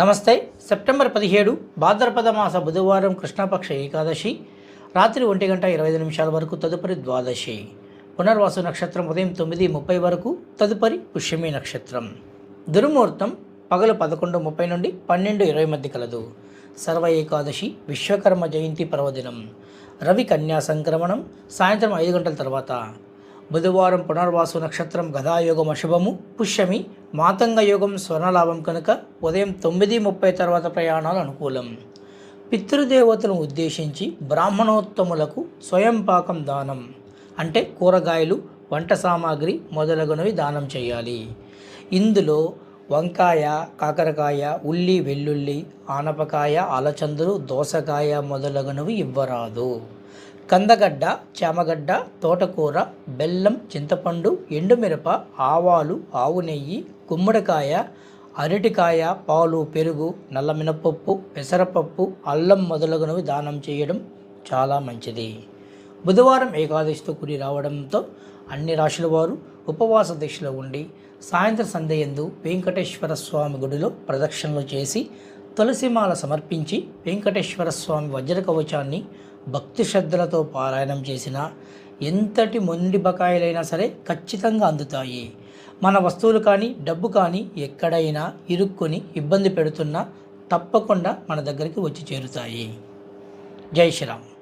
నమస్తే. సెప్టెంబర్ పదిహేడు భాద్రపద మాస బుధవారం కృష్ణపక్ష ఏకాదశి. రాత్రి ఒంటి గంట ఇరవై ఐదు నిమిషాల వరకు తదుపరి ద్వాదశి. పునర్వాసు నక్షత్రం ఉదయం తొమ్మిది ముప్పై వరకు తదుపరి పుష్యమి నక్షత్రం. దుర్ముహూర్తం పగలు పదకొండు ముప్పై నుండి పన్నెండు ఇరవై మధ్య కలదు. సర్వ ఏకాదశి విశ్వకర్మ జయంతి పర్వదినం. రవి కన్యా సంక్రమణం సాయంత్రం ఐదు గంటల తర్వాత. బుధవారం పునర్వాసు నక్షత్రం గదాయోగం అశుభము. పుష్యమి మాతంగ యోగం స్వర్ణలాభం కనుక ఉదయం తొమ్మిది ముప్పై తర్వాత ప్రయాణాలు అనుకూలం. పితృదేవతలను ఉద్దేశించి బ్రాహ్మణోత్తములకు స్వయం పాకం దానం. అంటే కూరగాయలు వంట సామాగ్రి మొదలగునవి దానం చేయాలి. ఇందులో వంకాయ కాకరకాయ ఉల్లి వెల్లుల్లి ఆనపకాయ అలచందులు దోసకాయ మొదలగునవి ఇవ్వరాదు. కందగడ్డ చామగడ్డ తోటకూర బెల్లం చింతపండు ఎండుమిరప ఆవాలు ఆవు నెయ్యి గుమ్మడికాయ అరటికాయ పాలు పెరుగు నల్ల మినపప్పు పెసరపప్పు అల్లం మొదలగునవి దానం చేయడం చాలా మంచిది. బుధవారం ఏకాదశితో కూడి రావడంతో అన్ని రాశుల వారు ఉపవాస దీక్షలో ఉండి సాయంత్ర సంధ్యందు వెంకటేశ్వర స్వామి గుడిలో ప్రదక్షిణలు చేసి తులసిమాల సమర్పించి వెంకటేశ్వర స్వామి వజ్ర కవచాన్ని భక్తి శ్రద్ధలతో పారాయణం చేసిన ఎంతటి మొండి బకాయిలైనా సరే ఖచ్చితంగా అందుతాయి. మన వస్తువులు కానీ డబ్బు కానీ ఎక్కడైనా ఇరుక్కొని ఇబ్బంది పెడుతున్నా తప్పకుండా మన దగ్గరికి వచ్చి చేరుతాయి. జై శ్రీరామ్.